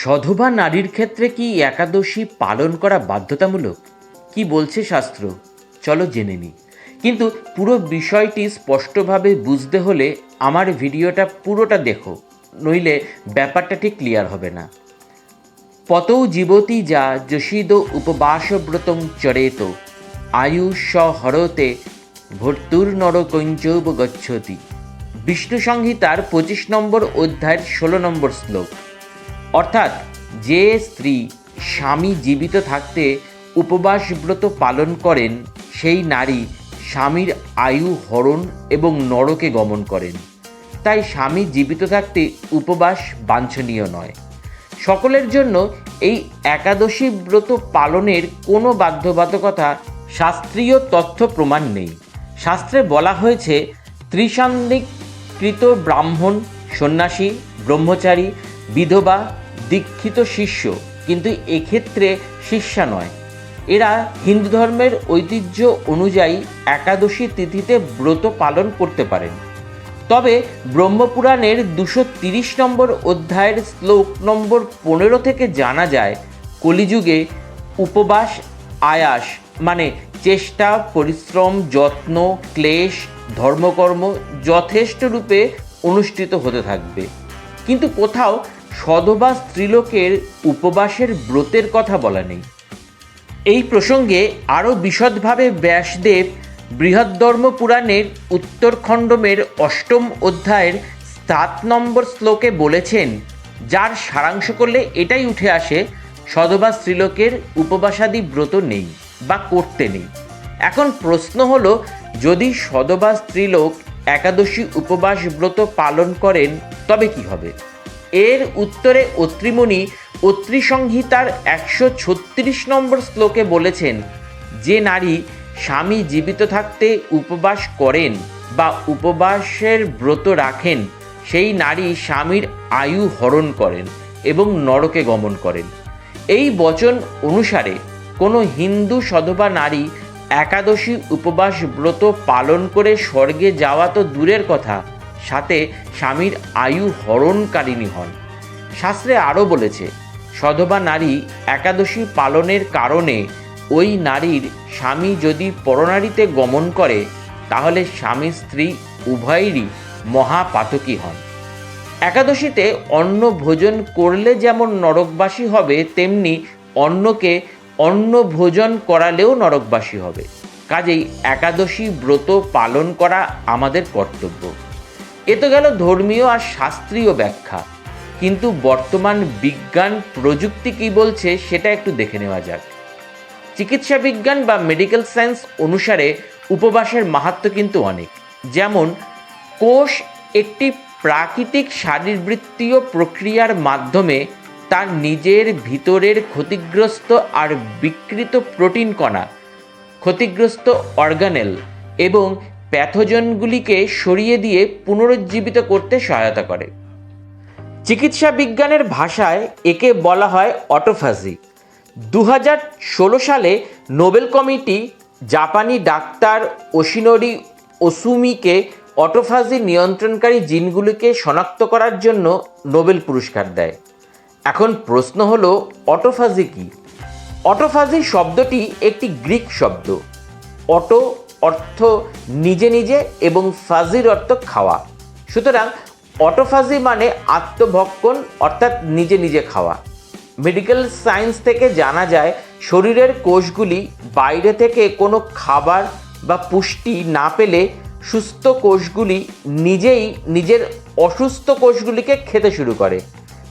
সধবা নারীর ক্ষেত্রে কি একাদশী পালন করা বাধ্যতামূলক? কি বলছে শাস্ত্র? চলো জেনে নিই কিন্তু পুরো বিষয়টি স্পষ্টভাবে বুঝতে হলে আমার ভিডিওটা পুরোটা দেখো, নইলে ব্যাপারটা ঠিক ক্লিয়ার হবে না। পতৌ জীবতি যা যশিদ উপবাসব্রতং চরেত আয়ুষ হরতে ভর্তুর্নর কঞ্চব গচ্ছতি। বিষ্ণু সংহিতার পঁচিশ নম্বর অধ্যায়ের ষোলো নম্বর শ্লোক। অর্থাৎ যে স্ত্রী স্বামী জীবিত থাকতে উপবাস ব্রত পালন করেন, সেই নারী স্বামীর আয়ু, হরণ এবং নরকে গমন করেন। তাই স্বামী জীবিত থাকতে উপবাস বাঞ্ছনীয় নয়। সকলের জন্য এই একাদশী ব্রত পালনের কোনো বাধ্যবাধকতা শাস্ত্রীয় তথ্য প্রমাণ নেই। শাস্ত্রে বলা হয়েছে ত্রিসান্দিকৃত ব্রাহ্মণ সন্ন্যাসী, ব্রহ্মচারী, বিধবা দীক্ষিত শিষ্য, কিন্তু এক্ষেত্রে শিষ্যা নয়। এরা হিন্দু ধর্মের ঐতিহ্য অনুযায়ী একাদশী তিথিতে ব্রত পালন করতে পারেন। তবে ব্রহ্মপুরাণের দুশো তিরিশ নম্বর অধ্যায়ের শ্লোক নম্বর পনেরো থেকে জানা যায়, কলিযুগে উপবাস, আয়াস মানে চেষ্টা, পরিশ্রম, যত্ন, ক্লেশ, ধর্মকর্ম যথেষ্ট রূপে অনুষ্ঠিত হতে থাকবে। কিন্তু কোথাও সধবা স্ত্রীলোকের উপবাসের ব্রতের কথা বলা নেই। এই প্রসঙ্গে আরও বিশদভাবে ব্যাসদেব বৃহদ্ধর্ম পুরাণের উত্তরখণ্ডমের অষ্টম অধ্যায়ের সাত নম্বর শ্লোকে বলেছেন, যার সারাংশ করলে এটাই উঠে আসে সধবা স্ত্রীলোকের উপবাসাদি ব্রত নেই বা করতে নেই। এখন প্রশ্ন হলো, যদি সধবা স্ত্রীলোক একাদশী উপবাস ব্রত পালন করেন, তবে কি হবে? এর উত্তরে অত্রিমণি অত্রি সংহিতার একশো ছত্রিশ নম্বর শ্লোকে বলেছেন, যে নারী স্বামী জীবিত থাকতে উপবাস করেন বা উপবাসের ব্রত রাখেন, সেই নারী স্বামীর আয়ু হরণ করেন এবং নরকে গমন করেন। এই বচন অনুসারে কোনো হিন্দু সধবা নারী একাদশী উপবাস ব্রত পালন করে স্বর্গে যাওয়া তো দূরের কথা সাথে স্বামীর আয়ু হরণকারিণী হন। শাস্ত্রে আরও বলেছে, সধবা নারী একাদশী পালনের কারণে ওই নারীর স্বামী যদি পরনারীতে গমন করে, তাহলে স্বামী স্ত্রী উভয়েরই মহাপাতকী হন। একাদশীতে অন্ন ভোজন করলে যেমন নরকবাসী হবে, তেমনি অন্নকে অন্ন ভোজন করালেও নরকবাসী হবে। কাজেই একাদশী ব্রত পালন করা আমাদের কর্তব্য। এ তো গেল ধর্মীয় আর শাস্ত্রীয় ব্যাখ্যা। কিন্তু বর্তমান বিজ্ঞান প্রযুক্তি কী বলছে সেটা একটু দেখে নেওয়া যাক। চিকিৎসা বিজ্ঞান বা মেডিকেল সায়েন্স অনুসারে উপবাসের মাহাত্ম কিন্তু অনেক। যেমন, কোষ একটি প্রাকৃতিক শারীরবৃত্তীয় প্রক্রিয়ার মাধ্যমে তার নিজের ভিতরের ক্ষতিগ্রস্ত আর বিকৃত প্রোটিন কণা, ক্ষতিগ্রস্ত অর্গানেল এবং প্যাথোজনগুলিকে সরিয়ে দিয়ে পুনরুজ্জীবিত করতে সহায়তা করে। চিকিৎসা বিজ্ঞানের ভাষায় একে বলা হয় অটোফাজি। দু ষোলো সালে নোবেল কমিটি জাপানি ডাক্তার ওশিনোরি ওসুমিকে অটোফাজি নিয়ন্ত্রণকারী জিনগুলিকে শনাক্ত করার জন্য নোবেল পুরস্কার দেয়। এখন প্রশ্ন হলো, অটোফাজি কি? অটোফাজি শব্দটি একটি গ্রিক শব্দ। অটো অর্থ নিজে নিজে এবং ফাজির অর্থ খাওয়া। সুতরাং অটোফাজি মানে আত্মভক্ষণ, অর্থাৎ নিজে নিজে খাওয়া। মেডিকেল সায়েন্স থেকে জানা যায়, শরীরের কোষগুলি বাইরে থেকে কোনো খাবার বা পুষ্টি না পেলে সুস্থ কোষগুলি নিজেই নিজের অসুস্থ কোষগুলিকে খেতে শুরু করে।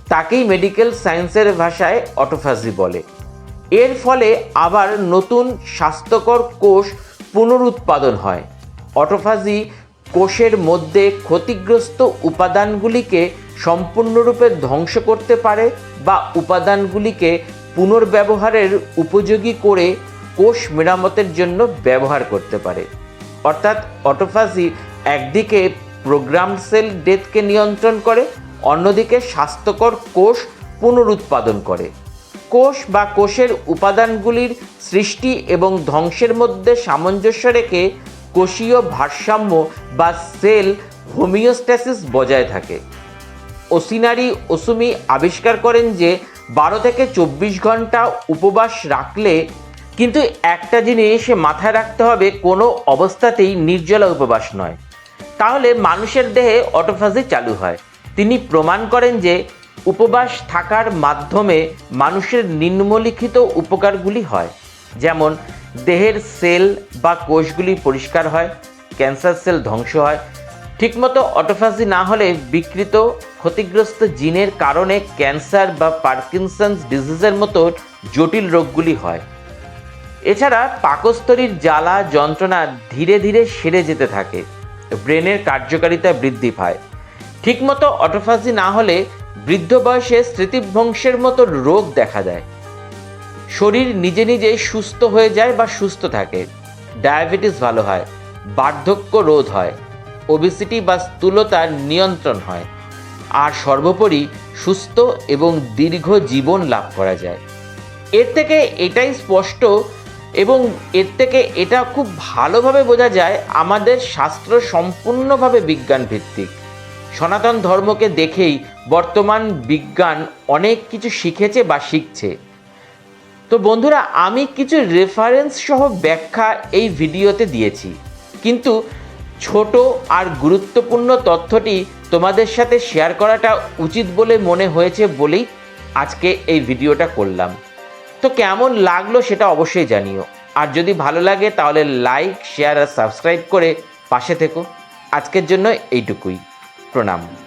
তাকেই মেডিকেল সায়েন্সের ভাষায় অটোফাজি বলে। এর ফলে আবার নতুন স্বাস্থ্যকর কোষ পুনরুৎপাদন হয়। অটোফাজি কোষের মধ্যে ক্ষতিগ্রস্ত উপাদানগুলিকে সম্পূর্ণরূপে ধ্বংস করতে পারে বা উপাদানগুলিকে পুনর্ব্যবহারের উপযোগী করে কোষ মেরামতের জন্য ব্যবহার করতে পারে। অর্থাৎ অটোফাজি একদিকে প্রোগ্রাম সেল ডেথকে নিয়ন্ত্রণ করে, অন্যদিকে স্বাস্থ্যকর কোষ পুনরুৎপাদন করে। কোষ বা কোষের উপাদানগুলির সৃষ্টি এবং ধ্বংসের মধ্যে সামঞ্জস্য রেখে কোষীয় ভারসাম্য বা সেল হোমিওস্ট্যাসিস বজায় থাকে। ওসিনারি ওসুমি আবিষ্কার করেন যে বারো থেকে চব্বিশ ঘণ্টা উপবাস রাখলে কিন্তু একটা জিনিস মাথায় রাখতে হবে, কোনো অবস্থাতেই নির্জলা উপবাস নয়। তাহলে মানুষের দেহে অটোফাজি চালু হয়। তিনি প্রমাণ করেন যে উপবাস থাকার মাধ্যমে মানুষের নিম্নলিখিত উপকারগুলি হয়। যেমন, দেহের সেল বা কোষগুলি পরিষ্কার হয়, ক্যান্সার সেল ধ্বংস হয়। ঠিকমতো অটোফাজি না হলে বিকৃত, ক্ষতিগ্রস্ত জিনের কারণে ক্যান্সার বা পার্কিনসন্স ডিজিজের মতো জটিল রোগগুলি হয়। এছাড়া পাকস্থলীর জ্বালা যন্ত্রণা ধীরে ধীরে সেরে যেতে থাকে। ব্রেনের কার্যকারিতা বৃদ্ধি পায়। ঠিকমতো অটোফাজি না হলে বৃদ্ধ বয়সে স্মৃতিভ্রংশের মতো রোগ দেখা দেয়। শরীর নিজে নিজে সুস্থ হয়ে যায় বা সুস্থ থাকে। ডায়াবেটিস ভালো হয়, বার্ধক্য রোধ হয় ওবেসিটি বা স্থূলতার নিয়ন্ত্রণ হয়। আর সর্বোপরি সুস্থ এবং দীর্ঘ জীবন লাভ করা যায়। এর থেকে এটাই স্পষ্ট এবং এর থেকে এটা খুব ভালোভাবে বোঝা যায় আমাদের শাস্ত্র সম্পূর্ণভাবে বিজ্ঞান ভিত্তিক সনাতন ধর্মকে দেখেই বর্তমান বিজ্ঞান অনেক কিছু শিখেছে বা শিখছে। তো বন্ধুরা, আমি কিছু রেফারেন্স সহ ব্যাখ্যা এই ভিডিওতে দিয়েছি। কিন্তু ছোট আর গুরুত্বপূর্ণ তথ্যটি তোমাদের সাথে শেয়ার করাটা উচিত বলে মনে হয়েছে বলেই আজকে এই ভিডিওটা করলাম। তো কেমন লাগল সেটা অবশ্যই জানিও। আর যদি ভালো লাগে তাহলে লাইক শেয়ার আর সাবস্ক্রাইব করে পাশে থেকো। আজকের জন্য এইটুকুই। প্রণাম।